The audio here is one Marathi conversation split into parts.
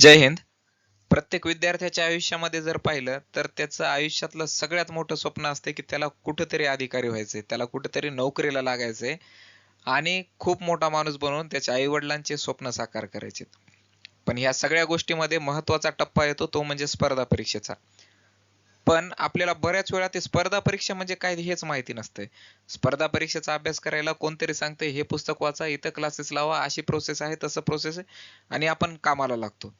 जय हिंद. प्रत्येक विद्यार्थ्याच्या आयुष्यामध्ये जर पाहिलं तर त्याचं आयुष्यातलं सगळ्यात मोठं स्वप्न असते की त्याला कुठंतरी अधिकारी व्हायचंय त्याला कुठंतरी नोकरीला लागायचंय आणि खूप मोठा माणूस बनवून त्याच्या आई वडिलांचे स्वप्न साकार करायचे. पण ह्या सगळ्या गोष्टीमध्ये महत्त्वाचा टप्पा येतो तो म्हणजे स्पर्धा परीक्षेचा. पण आपल्याला बऱ्याच वेळा ते स्पर्धा परीक्षा म्हणजे काय हेच माहिती नसतंय स्पर्धा परीक्षेचा अभ्यास करायला कोणतरी सांगते हे पुस्तक वाचा इथं क्लासेस लावा अशी प्रोसेस आहे तसं प्रोसेस आहे आणि आपण कामाला लागतो.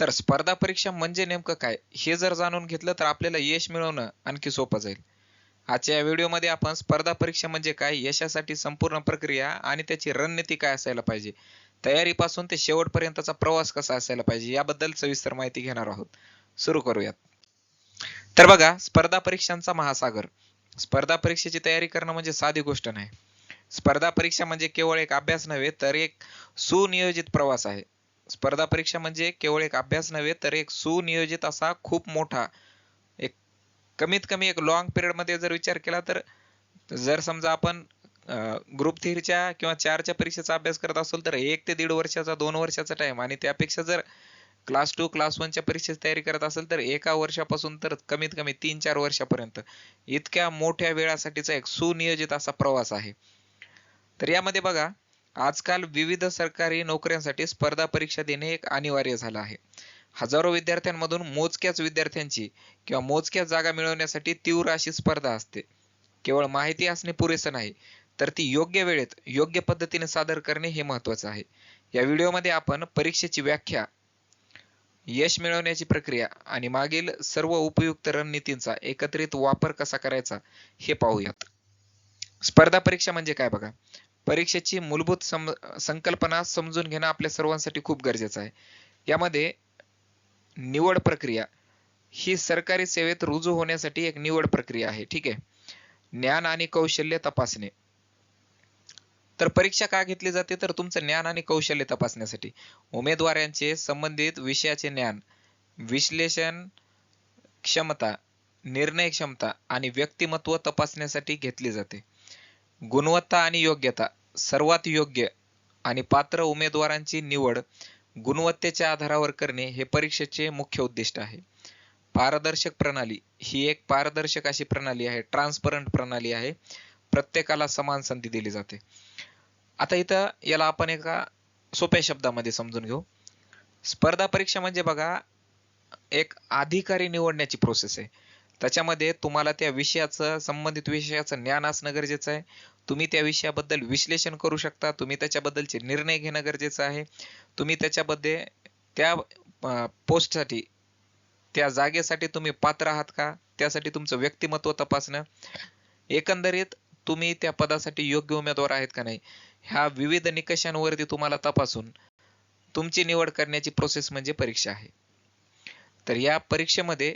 तर स्पर्धा परीक्षा म्हणजे नेमकं काय? हे जर जाणून घेतलं तर आपल्याला यश मिळवणं आणखी सोपं जाईल. आजच्या या व्हिडिओमध्ये आपण स्पर्धा परीक्षा म्हणजे काय यशासाठी संपूर्ण प्रक्रिया आणि त्याची रणनीती काय असायला पाहिजे? तयारीपासून ते शेवटपर्यंतचा प्रवास कसा असायला पाहिजे? याबद्दल सविस्तर माहिती घेणार आहोत. सुरू करूयात. तर बघा स्पर्धा परीक्षांचा महासागर. स्पर्धा परीक्षेची तयारी करणं म्हणजे साधी गोष्ट नाही. स्पर्धा परीक्षा म्हणजे केवळ एक अभ्यास नव्हे तर एक सुनियोजित प्रवास आहे. स्पर्धा परीक्षा म्हणजे केवळ एक अभ्यास नव्हे तर एक सुनियोजित असा खूप मोठा एक कमीत कमी एक लॉंग पिरियडमध्ये जर विचार केला तर जर समजा आपण ग्रुप थ्रीच्या किंवा चारच्या परीक्षेचा अभ्यास करत असेल तर एक ते दीड वर्षाचा दोन वर्षाचा टाइम आणि त्यापेक्षा जर क्लास टू क्लास वनच्या परीक्षेची तयारी करत असेल तर एका वर्षापासून तर कमीत कमी तीन चार वर्षापर्यंत. इतक्या मोठ्या वेळासाठीचा एक सुनियोजित असा प्रवास आहे. तर यामध्ये बघा आजकाल विविध सरकारी नोकऱ्यांसाठी स्पर्धा परीक्षा देणे एक अनिवार्य झालं आहे. हजारो विद्यार्थ्यांमधून मोजक्याच विद्यार्थ्यांची किंवा मोजक्या जागा मिळवण्यासाठी तीव्र अशी स्पर्धा असते. केवळ माहिती असणे पुरेसं नाही तर ती योग्य वेळेत योग्य पद्धतीने सादर करणे हे महत्वाचं आहे. या व्हिडिओमध्ये आपण परीक्षेची व्याख्या यश मिळवण्याची प्रक्रिया आणि मागील सर्व उपयुक्त रणनीतींचा एकत्रित वापर कसा करायचा हे पाहूयात. स्पर्धा परीक्षा म्हणजे काय बघा? परीक्षेची मूलभूत सम संकल्पना समजून घेणं आपल्या सर्वांसाठी खूप गरजेचं आहे. यामध्ये निवड प्रक्रिया ही सरकारी सेवेत रुजू होण्यासाठी एक निवड प्रक्रिया आहे ठीक आहे? ज्ञान आणि कौशल्य तपासणे. तर परीक्षा का घेतली जाते? तर तुमचं ज्ञान आणि कौशल्य तपासण्यासाठी. उमेदवारांचे संबंधित विषयाचे ज्ञान विश्लेषण क्षमता निर्णय क्षमता आणि व्यक्तिमत्व तपासण्यासाठी घेतली जाते. गुणवत्ता आणि योग्यता. सर्वात योग्य आणि पात्र उमेदवारांची निवड गुणवत्तेच्या आधारावर करणे हे परीक्षेचे मुख्य उद्दिष्ट आहे. पारदर्शक प्रणाली ही एक पारदर्शक अशी प्रणाली आहे ट्रान्सपरंट प्रणाली आहे. प्रत्येकाला समान संधी दिली जाते. आता इथं याला आपण एका सोप्या शब्दामध्ये समजून घेऊ. स्पर्धा परीक्षा म्हणजे बघा एक अधिकारी निवडण्याची प्रोसेस आहे. त्याच्यामध्ये तुम्हाला त्या विषयाचं संबंधित विषयाचं ज्ञान असणं गरजेचं आहे. तुम्ही त्या विषयाबद्दल विश्लेषण करू शकता. तुम्ही त्याच्याबद्दलचे निर्णय घेणं गरजेचं आहे. तुम्ही त्याच्यामध्ये त्या पोस्टसाठी त्या जागेसाठी तुम्ही पात्र आहात का? त्यासाठी तुमचं व्यक्तिमत्व तपासणं. एकंदरीत तुम्ही त्या पदासाठी योग्य उमेदवार आहेत का नाही ह्या विविध निकषांवरती तुम्हाला तपासून तुमची निवड करण्याची प्रोसेस म्हणजे परीक्षा आहे. तर या परीक्षेमध्ये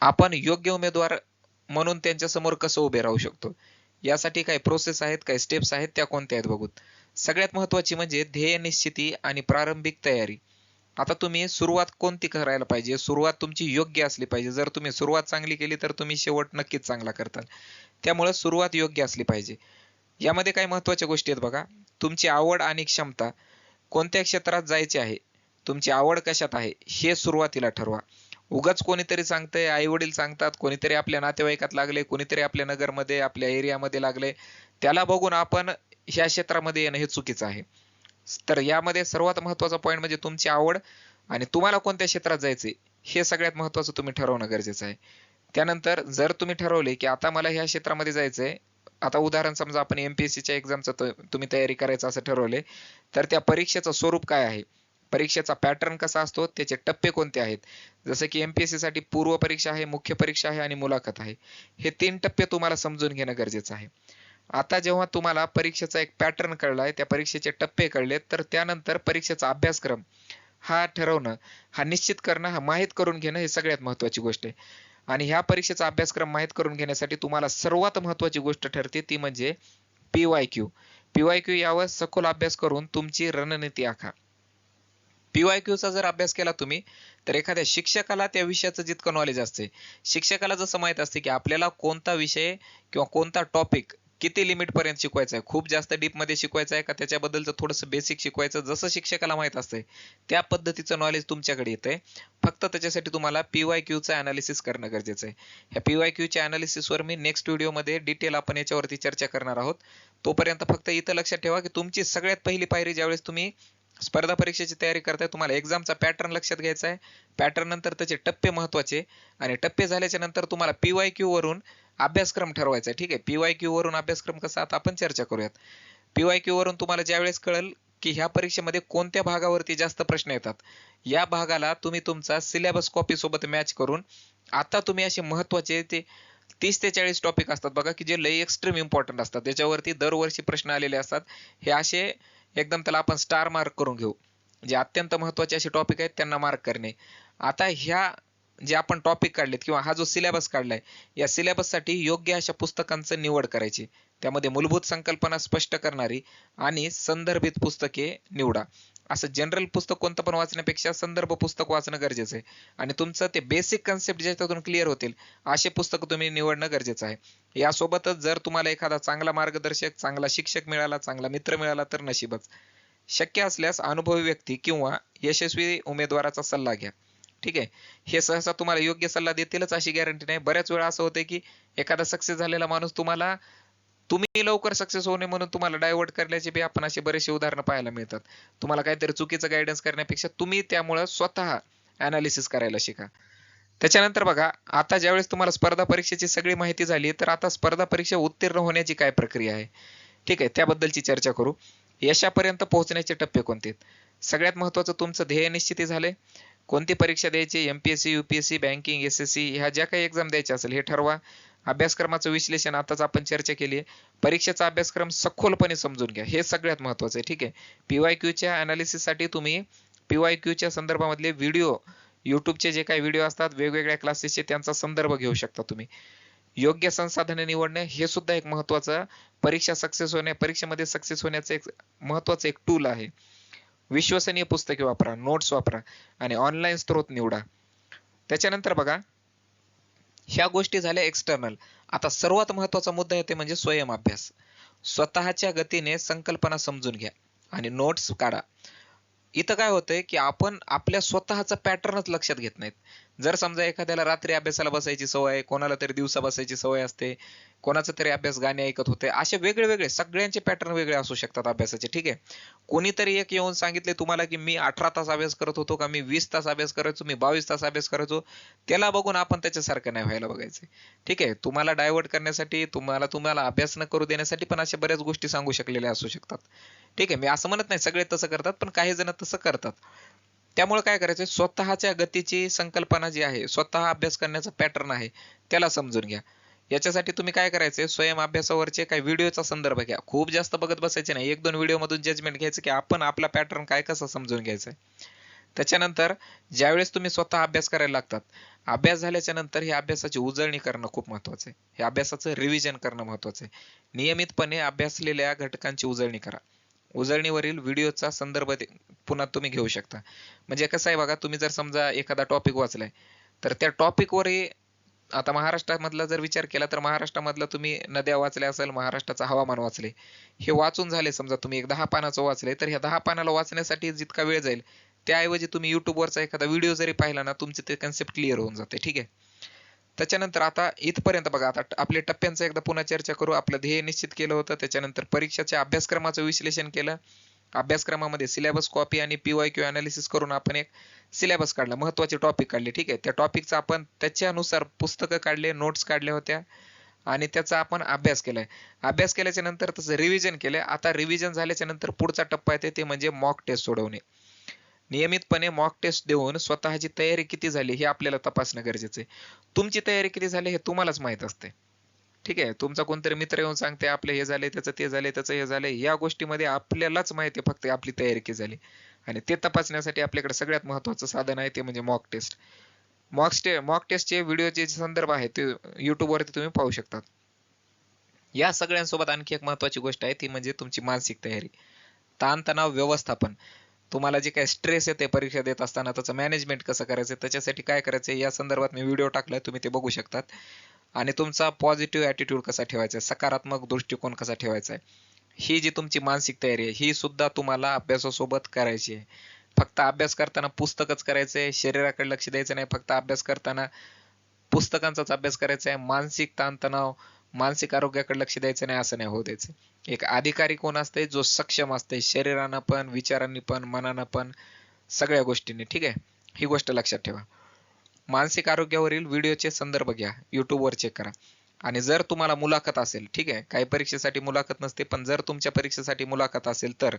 आपण योग्य उमेदवार म्हणून त्यांच्यासमोर कसं उभे राहू शकतो? यासाठी काय प्रोसेस आहेत काय स्टेप्स आहेत त्या कोणत्या आहेत बघूत. सगळ्यात महत्वाची म्हणजे ध्येय निश्चिती आणि प्रारंभिक तयारी. आता तुम्ही सुरुवात कोणती करायला पाहिजे? सुरुवात तुमची योग्य असली पाहिजे. जर तुम्ही सुरुवात चांगली केली तर तुम्ही शेवट नक्कीच चांगला करताल. त्यामुळे सुरुवात योग्य असली पाहिजे. यामध्ये काही महत्त्वाच्या गोष्टी आहेत बघा. तुमची आवड आणि क्षमता कोणत्या क्षेत्रात जायचे आहे? तुमची आवड कशात आहे? हे सुरुवातीला ठरवा. उगाच कोणीतरी सांगतंय आई वडील सांगतात कोणीतरी आपल्या नातेवाईकात लागले कोणीतरी आपल्या नगरमध्ये आपल्या एरियामध्ये लागले. त्याला बघून आपण ह्या क्षेत्रामध्ये येणं हे चुकीचं आहे. तर यामध्ये सर्वात महत्त्वाचा पॉईंट म्हणजे तुमची आवड आणि तुम्हाला कोणत्या क्षेत्रात जायचे हे सगळ्यात महत्वाचं तुम्ही ठरवणं गरजेचं आहे. त्यानंतर जर तुम्ही ठरवले की आता मला ह्या क्षेत्रामध्ये जायचंय आता उदाहरण समजा आपण एमपीएससीच्या एक्झामचं तुम्ही तयारी करायचं असं ठरवले तर त्या परीक्षेचं स्वरूप काय आहे? परीक्षेचा पॅटर्न कसा असतो त्याचे टप्पे कोणते आहेत? जसं की एमपीएससी साठी पूर्व परीक्षा आहे मुख्य परीक्षा आहे आणि मुलाखत आहे. हे तीन टप्पे तुम्हाला समजून घेणं गरजेचं आहे. आता जेव्हा तुम्हाला परीक्षेचा एक पॅटर्न कळलाय त्या परीक्षेचे टप्पे कळले तर त्यानंतर परीक्षेचा अभ्यासक्रम हा ठरवणं हा निश्चित करणं हा माहीत करून घेणं हे सगळ्यात महत्वाची गोष्ट आहे. आणि ह्या परीक्षेचा अभ्यासक्रम माहीत करून घेण्यासाठी तुम्हाला सर्वात महत्वाची गोष्ट ठरते ती म्हणजे P Y Q P Y Q यावर सखोल अभ्यास करून तुमची रणनीती आखा. पीवाय क्यूचा जर अभ्यास केला तुम्ही तर एखाद्या शिक्षकाला त्या विषयाचं जितकं नॉलेज असते शिक्षकाला जसं माहीत असते की आपल्याला कोणता विषय किंवा कोणता टॉपिक किती लिमिटपर्यंत शिकवायचं आहे? खूप जास्त डीपमध्ये शिकवायचं आहे का? त्याच्याबद्दलचं थोडंसं बेसिक शिकवायचं जसं शिक्षकाला माहीत असतंय त्या पद्धतीचं नॉलेज तुमच्याकडे येतंय. फक्त त्याच्यासाठी तुम्हाला पी वाय क्यूचं अनालिसिस करणं गरजेचं आहे. ह्या पी वाय क्यूच्या अनालिसिसवर मी नेक्स्ट व्हिडिओमध्ये डिटेल आपण याच्यावरती चर्चा करणार आहोत. तोपर्यंत फक्त इथं लक्षात ठेवा की तुमची सगळ्यात पहिली पायरी ज्यावेळेस तुम्ही स्पर्धा परीक्षेची तयारी करताय तुम्हाला एक्झामचा पॅटर्न लक्षात घ्यायचा आहे. पॅटर्न नंतर त्याचे टप्पे महत्त्वाचे आणि टप्पे झाल्याच्यानंतर तुम्हाला पीवाय क्यू वरून अभ्यासक्रम ठरवायचा आहे. ठीक आहे पीवाय क्यू वरून अभ्यासक्रम कसा आता आपण चर्चा करूयात. पीवाय क्यू वरून तुम्हाला ज्यावेळेस कळेल की ह्या परीक्षेमध्ये कोणत्या भागावरती जास्त प्रश्न येतात या भागाला तुम्ही तुमचा सिलेबस कॉपी सोबत मॅच करून आता तुम्ही असे महत्त्वाचे ते तीस ते चाळीस टॉपिक असतात बघा की जे लई एक्स्ट्रीम इम्पॉर्टंट असतात. त्याच्यावरती दरवर्षी प्रश्न आलेले असतात. हे असे एकदम त्याला आपण स्टार मार्क करून घेऊ. जे अत्यंत महत्त्वाचे असे टॉपिक आहेत त्यांना मार्क करणे. आता ह्या जे आपण टॉपिक काढलेत किंवा हा जो सिलेबस काढलाय या सिलेबससाठी योग्य अशा पुस्तकांचं निवड करायची. त्यामध्ये मूलभूत संकल्पना स्पष्ट करणारी आणि संदर्भित पुस्तके निवडा. असं जनरल पुस्तक कोणतं पण वाचण्यापेक्षा संदर्भ पुस्तक वाचणं गरजेचं आहे. आणि तुमचं ते बेसिक कन्सेप्ट ज्याच्यातून क्लिअर होतील असे पुस्तक तुम्ही निवडणं गरजेचं आहे. यासोबतच जर तुम्हाला एखादा चांगला मार्गदर्शक चांगला शिक्षक मिळाला चांगला मित्र मिळाला तर नशीबच. शक्य असल्यास अनुभवी व्यक्ती किंवा यशस्वी उमेदवाराचा सल्ला घ्या. ठीक आहे? हे सहसा तुम्हाला योग्य सल्ला देतीलच अशी गॅरंटी नाही. बऱ्याच वेळा असं होतं की एखादा सक्सेस झालेला माणूस तुम्हाला तुम्ही लवकर सक्सेस होणे म्हणून तुम्हाला डायव्हर्ट करण्याचे बी आपण असे बरेचसे उदाहरणं पाहायला मिळतात. तुम्हाला काहीतरी चुकीचं गायडन्स करण्यापेक्षा तुम्ही त्यामुळं स्वतः अनालिसिस करायला शिका. त्याच्यानंतर बघा आता ज्यावेळेस तुम्हाला स्पर्धा परीक्षेची सगळी माहिती झाली तर आता स्पर्धा परीक्षा उत्तीर्ण होण्याची काय प्रक्रिया आहे? ठीक आहे त्याबद्दलची चर्चा करू. यशापर्यंत पोहोचण्याचे टप्पे कोणते? सगळ्यात महत्वाचं तुमचं ध्येय निश्चिती झाले. कोणती परीक्षा द्यायची? MPSC UPSC banking S S C ह्या ज्या काही एक्झाम द्यायच्या असेल हे ठरवा. अभ्यासक्रमाचं विश्लेषण आताच आपण चर्चा केली आहे. परीक्षेचा अभ्यासक्रम सखोलपणे समजून घ्या. हे सगळ्यात महत्वाचं आहे. ठीक आहे? पीवाय क्यूच्या अनालिसिससाठी तुम्ही पीवाय क्यूच्या संदर्भामधले व्हिडिओ युट्यूबचे जे काही व्हिडिओ असतात वेगवेगळ्या क्लासेसचे त्यांचा संदर्भ घेऊ शकता तुम्ही. योग्य संसाधने निवडणे हे सुद्धा एक महत्वाचं परीक्षा सक्सेस होणे परीक्षेमध्ये सक्सेस होण्याचं एक महत्वाचं एक टूल आहे. विश्वसनीय पुस्तके वापरा नोट्स वापरा आणि ऑनलाईन स्त्रोत निवडा. त्याच्यानंतर बघा ह्या गोष्टी झाल्या एक्सटर्नल आता सर्वात महत्त्वाचा मुद्दा आहे ते म्हणजे स्वयं अभ्यास. स्वतःच्या गतीने संकल्पना समजून घ्या. आणि नोट्स काढा. इथं काय होतंय की आपण आपल्या स्वतःचा पॅटर्नच लक्षात घेत नाहीत. जर समजा एखाद्याला रात्री अभ्यासाला बसायची सवय कोणाला तरी दिवसा बसायची सवय असते कोणाचा तरी अभ्यास गाणे ऐकत होते असे वेगळे वेगळे सगळ्यांचे पॅटर्न वेगळे असू शकतात अभ्यासाचे ठीक आहे? कोणीतरी एक येऊन सांगितले तुम्हाला की मी अठरा तास अभ्यास करत होतो का मी वीस तास अभ्यास करायचो मी बावीस तास अभ्यास करायचो त्याला बघून आपण त्याच्यासारखं नाही व्हायला बघायचं. ठीक आहे? तुम्हाला डायव्हर्ट करण्यासाठी तुम्हाला तुम्हाला अभ्यास न करू देण्यासाठी पण अशा बऱ्याच गोष्टी सांगू शकलेल्या असू शकतात. ठीक आहे मी असं म्हणत नाही सगळे तसं करतात पण काही जण तसं करतात. त्यामुळे काय करायचं स्वतःच्या गतीची संकल्पना जी आहे स्वतः अभ्यास करण्याचा पॅटर्न आहे त्याला समजून घ्या. याच्यासाठी तुम्ही काय करायचे स्वयं अभ्यासावरचे काही व्हिडिओचा संदर्भ घ्या. खूप जास्त बघत बसायचे नाही एक दोन व्हिडिओमधून जजमेंट घ्यायचं की आपण आपला पॅटर्न काय कसा समजून घ्यायचा त्याच्यानंतर ज्यावेळेस तुम्ही स्वतः अभ्यास करायला लागतात अभ्यास झाल्याच्यानंतर हे अभ्यासाची उजळणी करणं खूप महत्वाचं आहे. हे अभ्यासाचं रिव्हिजन करणं महत्वाचं आहे. नियमितपणे अभ्यासलेल्या घटकांची उजळणी करा. उजळणीवरील व्हिडिओचा संदर्भ पुन्हा तुम्ही घेऊ शकता. म्हणजे कसं आहे बघा तुम्ही जर समजा एखादा टॉपिक वाचलाय तर त्या टॉपिकवरही आता महाराष्ट्रामधला जर विचार केला तर महाराष्ट्रामधलं तुम्ही नद्या वाचल्या असेल महाराष्ट्राचं हवामान वाचले हे वाचून झाले समजा तुम्ही एक दहा पानाचं वाचले तर ह्या दहा पानाला वाचण्यासाठी जितका वेळ जाईल त्याऐवजी तुम्ही युट्यूबवरचा एखादा व्हिडिओ जरी पाहिला ना तुमचे ते कन्सेप्ट क्लिअर होऊन जाते ठीक आहे? त्याच्यानंतर आता इथपर्यंत बघा आता आपल्या टप्प्यांचा एकदा पुन्हा चर्चा करू. आपलं ध्येय निश्चित केलं होतं. त्याच्यानंतर परीक्षाच्या अभ्यासक्रमाचं विश्लेषण केलं. अभ्यासक्रमामध्ये सिलेबस कॉपी आणि पीवाय क्यू अनालिसिस करून आपण एक सिलेबस काढला. महत्त्वाचे टॉपिक काढले ठीक आहे? त्या टॉपिकचा आपण त्याच्यानुसार पुस्तकं काढले नोट्स काढल्या होत्या. आणि त्याचा आपण अभ्यास केलाय. अभ्यास केल्याच्यानंतर तसं रिव्हिजन केलंय. आता रिव्हिजन झाल्याच्यानंतर पुढचा टप्पा येते ते म्हणजे मॉक टेस्ट सोडवणे. नियमितपणे मॉक टेस्ट देऊन स्वतःची तयारी किती झाली हे आपल्याला तपासणं गरजेचं आहे. तुमची तयारी किती झाली हे तुम्हालाच माहीत असते. ठीक आहे? तुमचा कोणतरी मित्र येऊन सांगते आपले हे झाले त्याचं ते झाले त्याचं हे झाले या गोष्टीमध्ये आपल्यालाच माहिती आहे फक्त आपली तयारी किती झाली. आणि ते तपासण्यासाठी आपल्याकडे सगळ्यात महत्वाचं साधन आहे ते म्हणजे मॉक टेस्ट मॉक टे मॉक टेस्टचे व्हिडिओचे संदर्भ आहे ते युट्यूबवरती वरती तुम्ही पाहू शकतात. या सगळ्यांसोबत आणखी एक महत्वाची गोष्ट आहे ती म्हणजे तुमची मानसिक तयारी. ताणतणाव व्यवस्थापन. तुम्हाला जे काही स्ट्रेस येते परीक्षा देत असताना त्याचं मॅनेजमेंट कसं करायचं त्याच्यासाठी काय करायचं या संदर्भात मी व्हिडिओ टाकलाय तुम्ही ते बघू शकतात. आणि तुमचा पॉझिटिव्ह ॲटिट्यूड कसा ठेवायचा आहे? सकारात्मक दृष्टिकोन कसा ठेवायचा आहे? ही जी तुमची मानसिक तयारी आहे ही सुद्धा तुम्हाला अभ्यासासोबत करायची आहे. फक्त अभ्यास करताना पुस्तकच करायचं आहे शरीराकडे लक्ष द्यायचं नाही फक्त अभ्यास करताना पुस्तकांचाच अभ्यास करायचा आहे. मानसिक ताणतणाव मानसिक आरोग्याकडे लक्ष द्यायचं नाही असं नाही होऊ द्यायचं. एक अधिकारी कोण असते जो सक्षम असते शरीरानं पण विचारांनी पण मनानं पण सगळ्या गोष्टींनी ठीक आहे? ही गोष्ट लक्षात ठेवा. मानसिक आरोग्यावरील व्हिडिओचे संदर्भ घ्या. युट्यूबवर चेक करा. आणि जर तुम्हाला मुलाखत असेल ठीक आहे काही परीक्षेसाठी मुलाखत नसते पण जर तुमच्या परीक्षेसाठी मुलाखत असेल तर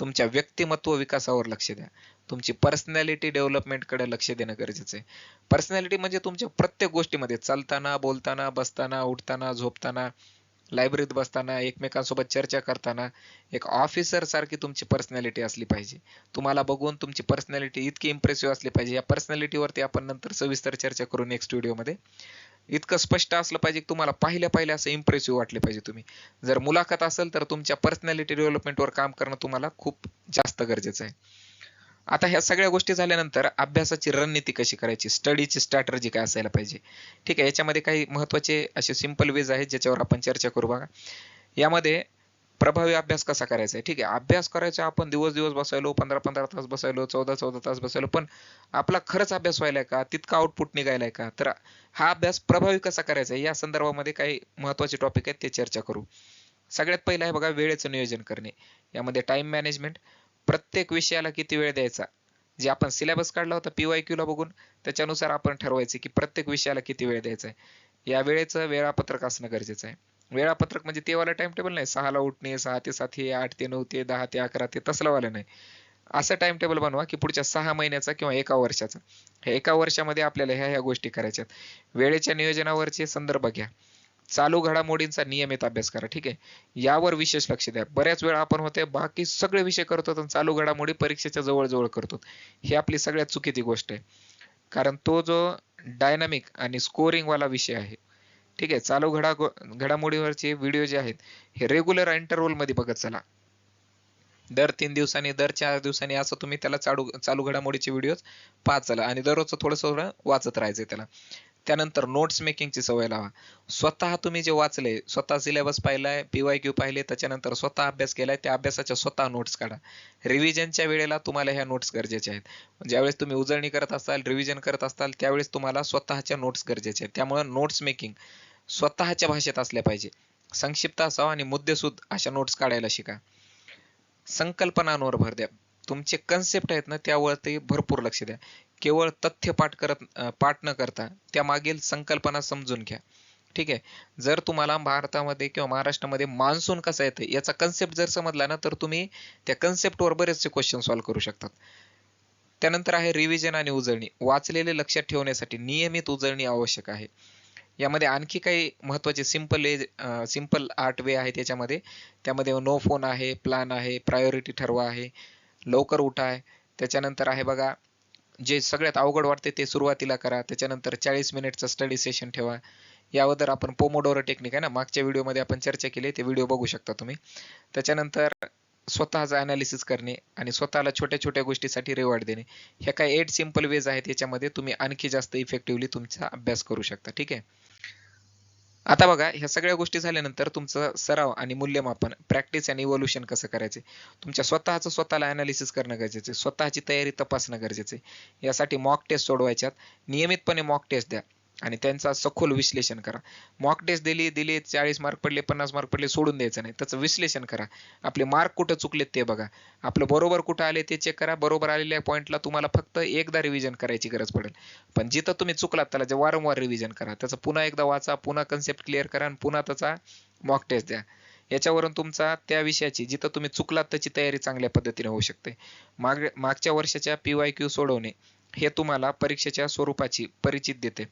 तुमच्या व्यक्तिमत्व विकासावर लक्ष द्या. तुमची पर्सनॅलिटी डेव्हलपमेंटकडे लक्ष देणं गरजेचं आहे. पर्सनॅलिटी म्हणजे तुमच्या प्रत्येक गोष्टीमध्ये चालताना बोलताना बसताना उठताना झोपताना लायब्ररीत बसताना एकमेकांसोबत चर्चा करताना एक ऑफिसर सारखी तुमची पर्सनॅलिटी असली पाहिजे. तुम्हाला बघून तुमची पर्सनॅलिटी इतकी इम्प्रेसिव्ह असली पाहिजे. या पर्सनॅलिटीवरती आपण नंतर सविस्तर चर्चा करू नेक्स्ट व्हिडिओमध्ये इतकं स्पष्ट असलं पाहिजे की तुम्हाला पाहिल्या पाहिल्या असं इम्प्रेसिव्ह वाटले पाहिजे तुम्ही. जर मुलाखत असेल तर तुमच्या पर्सनॅलिटी डेव्हलपमेंटवर काम करणं तुम्हाला खूप जास्त गरजेचं आहे. आता ह्या सगळ्या गोष्टी झाल्यानंतर अभ्यासाची रणनीती कशी करायची? स्टडीची स्ट्रॅटर्जी काय असायला पाहिजे? ठीक आहे याच्यामध्ये काही महत्त्वाचे असे सिंपल वेज आहेत ज्याच्यावर आपण चर्चा करू बघा. यामध्ये प्रभावी अभ्यास कसा करायचा आहे? ठीक आहे अभ्यास करायचा आपण दिवस दिवस बसायलो पंधरा पंधरा तास बसायलो चौदा चौदा तास बसायलो पण आपला खरंच अभ्यास व्हायलाय का? तितका आउटपुट निघायलाय का? तर हा अभ्यास प्रभावी कसा करायचा आहे? या संदर्भामध्ये काही महत्त्वाचे टॉपिक आहेत ते चर्चा करू. सगळ्यात पहिलं आहे बघा वेळेचं नियोजन करणे. यामध्ये टाइम मॅनेजमेंट प्रत्येक विषयाला किती वेळ द्यायचा? जे आपण सिलेबस काढला होता पीवाय क्यूला बघून त्याच्यानुसार आपण ठरवायचे की प्रत्येक विषयाला किती वेळ द्यायचा आहे? या वेळेचं वेळापत्रक असणं गरजेचं आहे. वेळापत्रक म्हणजे ते वाला टाइम टेबल नाही. सहाला उठणे सहा ते सात हे आठ ते नऊ ते दहा ते अकरा ते तसलं नाही. असं टाइम टेबल बनवा की पुढच्या सहा महिन्याचा किंवा एका वर्षाचा. हे एका वर्षामध्ये आपल्याला ह्या ह्या गोष्टी करायच्यात. वेळेच्या नियोजनावरचे संदर्भ घ्या. चालू घडामोडींचा नियमित अभ्यास करा ठीक आहे? यावर विशेष लक्ष द्या. बऱ्याच वेळा आपण होते बाकी सगळे विषय करतो आणि चालू घडामोडी परीक्षेच्या जवळजवळ करतो. ही आपली सगळ्यात चुकीची गोष्ट आहे. कारण तो जो डायनामिक आणि स्कोरिंग वाला विषय आहे ठीक आहे चालू घडा घडामोडीवरचे व्हिडिओ जे आहेत हे रेग्युलर इंटरव्हलमध्ये बघत चला. दर तीन दिवसांनी दर चार दिवसांनी असं तुम्ही त्याला चालू चालू घडामोडीचे व्हिडिओ पाहत चला आणि दररोजचं थोडस थोडं वाचत राहायचं त्याला. त्यानंतर नोट्स मेकिंगची सवय लावा. स्वतः तुम्ही जे वाचले स्वतः सिलेबस पाहिलाय पीवाय क्यू पाहिले त्याच्यानंतर स्वतः अभ्यास केलाय त्या अभ्यासाच्या स्वतः नोट्स काढा. रिव्हिजनच्या वेळेला तुम्हाला ह्या नोट्स गरजेच्या आहेत. ज्यावेळेस तुम्ही उजळणी करत असाल रिव्हिजन करत असाल त्यावेळेस तुम्हाला स्वतःच्या नोट्स गरजेचे आहेत. त्यामुळे नोट्स मेकिंग स्वतःच्या भाषेत असल्या पाहिजे. संक्षिप्त असावा आणि मुद्देसूद अशा नोट्स काढायला शिका. संकल्पनांवर भर द्या. तुमचे कन्सेप्ट आहेत ना त्यावरती भरपूर लक्ष द्या. केवळ तथ्य पाठ करत पाठ न करता त्या मागील संकल्पना समजून घ्या. ठीक आहे? जर तुम्हाला भारतामध्ये किंवा महाराष्ट्रामध्ये मान्सून कसा येतं याचा कन्सेप्ट जर समजला ना तर तुम्ही त्या कन्सेप्टवर बरेचसे क्वेश्चन सॉल्व्ह करू शकतात. त्यानंतर आहे रिव्हिजन आणि उजळणी. वाचलेले लक्षात ठेवण्यासाठी नियमित उजळणी आवश्यक आहे. यामध्ये आणखी काही महत्त्वाचे simple edge simple art way आहेत याच्यामध्ये. त्यामध्ये नो फोन आहे प्लॅन आहे प्रायोरिटी ठरवा आहे लवकर उठा आहे. त्याच्यानंतर आहे बघा जे सगळ्यात अवघड वाटते ते सुरुवातीला करा. त्याच्यानंतर चाळीस मिनिटचं स्टडी सेशन ठेवा. याबद्दल आपण पोमोडोरो टेक्निक आहे ना मागच्या व्हिडिओमध्ये आपण चर्चा केली ते व्हिडिओ बघू शकता तुम्ही. त्याच्यानंतर स्वतःचा अनालिसिस करणे आणि स्वतःला छोट्या छोट्या गोष्टीसाठी रिवॉर्ड देणे. ह्या काही एट सिंपल वेज आहेत याच्यामध्ये तुम्ही आणखी जास्त इफेक्टिव्हली तुमचा अभ्यास करू शकता. ठीक आहे? आता बघा ह्या सगळ्या गोष्टी झाल्यानंतर तुमचं सराव आणि मूल्यमापन प्रॅक्टिस आणि इव्होल्युशन कसं करायचे? तुमच्या स्वतःचं स्वतःला अनालिसिस करणं गरजेचं आहे स्वतःची तयारी तपासणं गरजेचं आहे. यासाठी मॉक टेस्ट सोडवायच्यात. नियमितपणे मॉक टेस्ट द्या. आणि त्यांचा सखोल विश्लेषण करा. मॉक टेस्ट दिली दिली चाळीस मार्क पडले पन्नास मार्क पडले सोडून द्यायचं नाही. त्याचं विश्लेषण करा. आपले मार्क कुठं चुकलेत ते बघा. आपलं बरोबर कुठं आले ते चेक करा. बरोबर आलेल्या पॉईंटला तुम्हाला फक्त एकदा रिव्हिजन करायची गरज पडेल. पण जिथं तुम्ही चुकलात त्याला जे वारंवार रिव्हिजन करा. त्याचं पुन्हा एकदा वाचा पुन्हा कन्सेप्ट क्लिअर करा आणि पुन्हा त्याचा मॉक टेस्ट द्या. याच्यावरून तुमचा त्या विषयाची जिथं तुम्ही चुकलात त्याची तयारी चांगल्या पद्धतीने होऊ शकते. माग मागच्या वर्षाच्या पीवाय क्यू सोडवणे हे तुम्हाला परीक्षेच्या स्वरूपाची परिचित देते.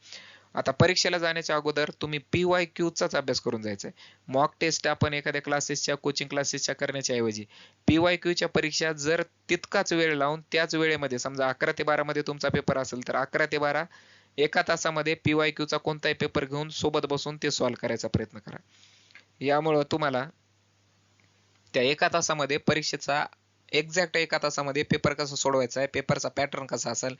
आता परीक्षेला जाण्याच्या अगोदर तुम्ही पी वाय क्यूचाच अभ्यास करून जायचा आहे मॉक टेस्ट आपण एखाद्या क्लासेसच्या कोचिंग क्लासेसच्या करण्याच्या ऐवजी पी वाय क्यूच्या परीक्षा जर तितकाच वेळ लावून त्याच वेळेमध्ये समजा अकरा ते बारामध्ये तुमचा पेपर असेल तर अकरा ते बारा एका तासामध्ये पी वाय क्यूचा कोणताही पेपर घेऊन सोबत बसून ते सॉल्व्ह करायचा प्रयत्न करा. यामुळं तुम्हाला त्या एका तासामध्ये परीक्षेचा एक्झॅक्ट एका तासामध्ये पेपर कसा सोडवायचा आहे पेपरचा पॅटर्न कसा असेल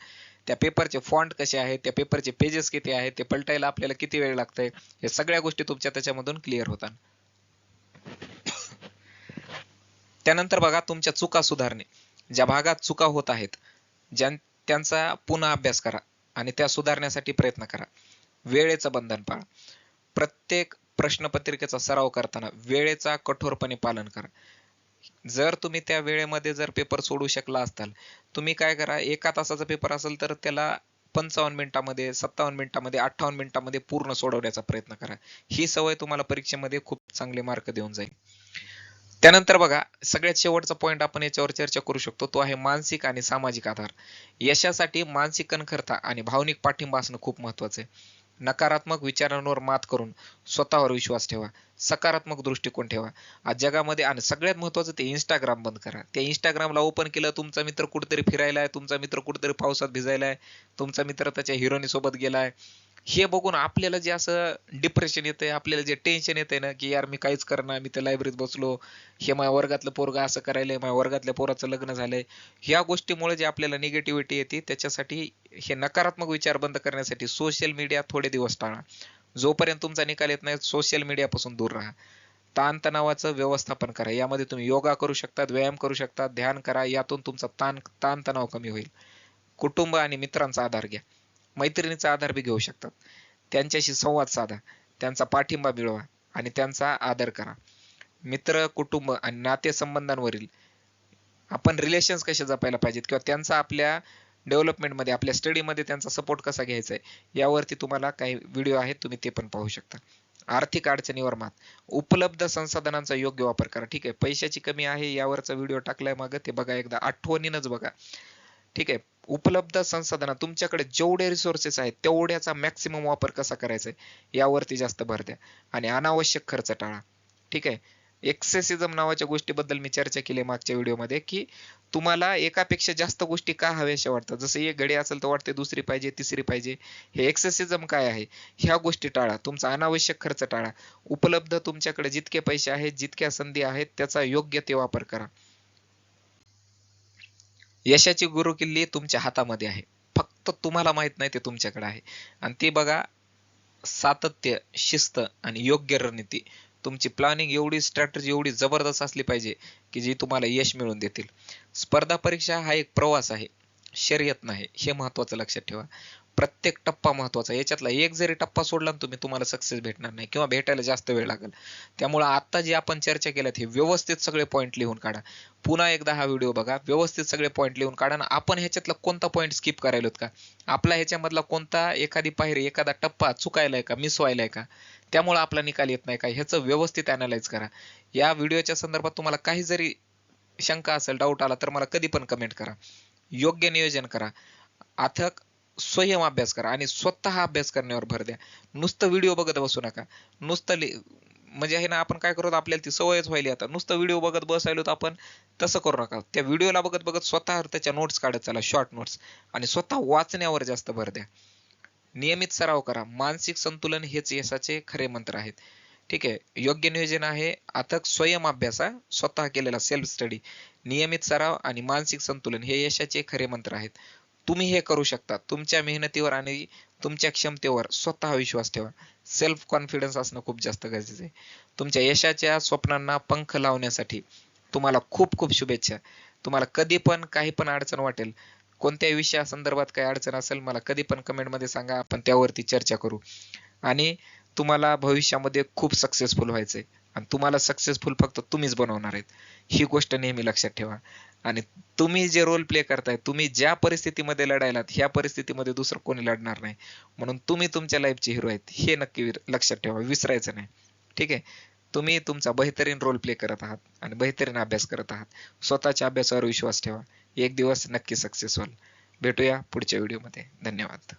त्या पेपरचे फॉन्ट कसे आहेत त्या पेपरचे पेजेस किती आहेत ते पलटायला आपल्याला किती वेळ लागतंय हे सगळ्या गोष्टी तुमच्या त्याच्यामधून क्लिअर होतात. त्यानंतर बघा तुमच्या चुका सुधारणे. ज्या भागात चुका होत आहेत ज्या त्यांचा पुन्हा अभ्यास करा आणि त्या सुधारण्यासाठी प्रयत्न करा. वेळेचं बंधन पाळा. प्रत्येक प्रश्नपत्रिकेचा सराव करताना वेळेचा कठोरपणे पालन करा. जर तुम्ही त्या वेळेमध्ये जर पेपर सोडू शकला असताल तुम्ही काय करा एका तासाचा पेपर असेल तर त्याला पंचावन्न मिनिटामध्ये सत्तावन्न मिनिटामध्ये अठ्ठावन्न मिनिटामध्ये पूर्ण सोडवण्याचा प्रयत्न करा. ही सवय तुम्हाला परीक्षेमध्ये खूप चांगले मार्क देऊन जाईल. त्यानंतर बघा सगळ्यात शेवटचा पॉईंट आपण याच्यावर चर्चा करू शकतो तो आहे मानसिक आणि सामाजिक आधार. यशासाठी मानसिक कणखरता आणि भावनिक पाठिंबा असणं खूप महत्वाचं आहे. नकारात्मक विचारांवर मात करून स्वतःवर विश्वास ठेवा सकारात्मक दृष्टिकोन ठेवा. आज जगामध्ये आणि सगळ्यात महत्वाचं ते इंस्टाग्राम बंद करा. त्या इंस्टाग्रामला ओपन केलं तुमचा मित्र कुठेतरी फिरायला आहे तुमचा मित्र कुठेतरी पावसात भिजायला आहे तुमचा मित्र त्याच्या हिरोनी सोबत गेलाय हे बघून आपल्याला जे असं डिप्रेशन येतंय आपल्याला जे टेन्शन येतंय ना की यार मी काहीच करणार मी त्या लायब्ररीत बसलो हे माझ्या वर्गातलं पोरगा असं करायलंय माझ्या वर्गातल्या पोराचं लग्न झालंय. ह्या गोष्टीमुळे जे आपल्याला निगेटिव्हिटी येते त्याच्यासाठी हे नकारात्मक विचार बंद करण्यासाठी सोशल मीडिया थोडे दिवस टाळा. जोपर्यंत तुमचा निकाल येत नाही सोशल मीडियापासून दूर राहा. ताणतणावाचं व्यवस्थापन करा. यामध्ये तुम्ही योगा करू शकतात व्यायाम करू शकतात ध्यान करा यातून तुमचा ताण ताणतणाव कमी होईल. कुटुंब आणि मित्रांचा आधार घ्या. मैत्रिणीचा आधार बी घेऊ शकतात. त्यांच्याशी संवाद साधा त्यांचा पाठिंबा मिळवा आणि त्यांचा आदर करा. मित्र कुटुंब आणि नातेसंबंधांवरील आपण रिलेशन्स कसे जपायला पाहिजेत किंवा त्यांचा आपल्या डेव्हलपमेंटमध्ये आपल्या स्टडीमध्ये त्यांचा सपोर्ट कसा घ्यायचा आहे यावरती तुम्हाला काही व्हिडिओ आहेत तुम्ही ते पण पाहू शकता. आर्थिक अडचणीवर मात. उपलब्ध संसाधनांचा योग्य वापर करा. ठीक आहे पैशाची कमी आहे यावरचा व्हिडिओ टाकलाय मागं ते बघा एकदा आठवणीनच बघा. ठीक आहे उपलब्ध संसाधना तुमच्याकडे जेवढे रिसोर्सेस आहेत तेवढ्याचा मॅक्सिमम वापर कसा करायचा आहे यावरती जास्त भर द्या. आणि अनावश्यक खर्च टाळा. ठीक आहे? एक्सेसिझम नावाच्या गोष्टीबद्दल मी चर्चा केली मागच्या व्हिडिओमध्ये की तुम्हाला एकापेक्षा जास्त गोष्टी का हव्याशा वाटतात? जसं एक घडी असेल तर वाटते दुसरी पाहिजे तिसरी पाहिजे. हे एक्सेसिझम काय आहे? ह्या गोष्टी टाळा. तुमचा अनावश्यक खर्च टाळा. उपलब्ध तुमच्याकडे जितके पैसे आहेत जितक्या संधी आहेत त्याचा योग्य ते वापर करा. यशाची गुरुकिल्ली तुमच्या हातामध्ये आहे. फक्त तुम्हाला माहीत नाही ते तुमच्याकडे आहे. आणि ती बघा सातत्य शिस्त आणि योग्य रणनीती. तुमची प्लॅनिंग एवढी स्ट्रॅटजी एवढी जबरदस्त असली पाहिजे की जी तुम्हाला यश मिळवून देतील. स्पर्धा परीक्षा हा एक प्रवास आहे. शर्यत नाही. हे महत्वाचं लक्षात ठेवा. प्रत्येक टप्पा महत्त्वाचा याच्यातला एक जरी टप्पा सोडला ना तुम्ही तुम्हाला सक्सेस भेटणार नाही किंवा भेटायला जास्त वेळ लागेल. त्यामुळे आता जे आपण चर्चा केल्यात हे व्यवस्थित सगळे पॉईंट लिहून काढा. पुन्हा एकदा हा व्हिडिओ बघा. व्यवस्थित सगळे पॉईंट लिहून काढा. ना आपण ह्याच्यातला कोणता पॉईंट स्किप करायला का? आपला ह्याच्यामधला कोणता एखादी पायरी एखादा टप्पा चुकायलाय का? मिस व्हायलाय का? त्यामुळे आपला निकाल येत नाही का? ह्याचं व्यवस्थित अनालाइज करा. या व्हिडिओच्या संदर्भात तुम्हाला काही जरी शंका असेल डाऊट आला तर मला कधी पण कमेंट करा. योग्य नियोजन करा. अथक स्वयं अभ्यास करा आणि स्वतः अभ्यास करण्यावर भर द्या. नुसतं व्हिडिओ बघत बसू नका. नुसतं म्हणजे हे ना आपण काय करतो आपल्याला ती सवयच व्हायली आता. नुसतं व्हिडिओ बघत बसायलो तर आपण तसं करू नका. त्या व्हिडिओला बघत बघत स्वतः त्याच्या नोट्स काढत चला शॉर्ट नोट्स आणि स्वतः वाचण्यावर जास्त भर द्या. नियमित सराव करा. मानसिक संतुलन हेच यशाचे खरे मंत्र आहेत. ठीक आहे? योग्य नियोजन आहे. अथक स्वयं अभ्यास स्वतः केलेला सेल्फ स्टडी नियमित सराव आणि मानसिक संतुलन हे यशाचे खरे मंत्र आहेत. तुम्ही हे करू शकता. तुमच्या मेहनतीवर आणि तुमच्या क्षमतेवर स्वतः विश्वास ठेवा. सेल्फ कॉन्फिडन्स असणं खूप जास्त गरजेचं आहे. तुमच्या यशाच्या स्वप्नांना पंख लावण्यासाठी तुम्हाला खूप खूप शुभेच्छा. तुम्हाला कधी पण काही पण अडचण वाटेल कोणत्याही विषयासंदर्भात काही अडचण असेल मला कधी पण कमेंटमध्ये मध्ये सांगा आपण त्यावरती चर्चा करू. आणि तुम्हाला भविष्यामध्ये खूप सक्सेसफुल व्हायचंय. आणि तुम्हाला सक्सेसफुल फक्त तुम्हीच बनवणार आहेत. ही गोष्ट नेहमी लक्षात ठेवा. आणि तुम्ही जे रोल प्ले करताय तुम्ही ज्या परिस्थितीमध्ये लढायलात ह्या परिस्थितीमध्ये दुसरं कोणी लढणार नाही. म्हणून तुम्ही तुमच्या लाईफचे हिरो आहेत हे नक्की विर- लक्षात ठेवा विसरायचं नाही. ठीक आहे? तुम्ही तुमचा बेहतरीन रोल प्ले करत आहात आणि बेहतरीन अभ्यास करत आहात. स्वतःच्या अभ्यासावर विश्वास ठेवा. एक दिवस नक्की सक्सेस व्हाल भेटूया पुढच्या व्हिडिओमध्ये धन्यवाद.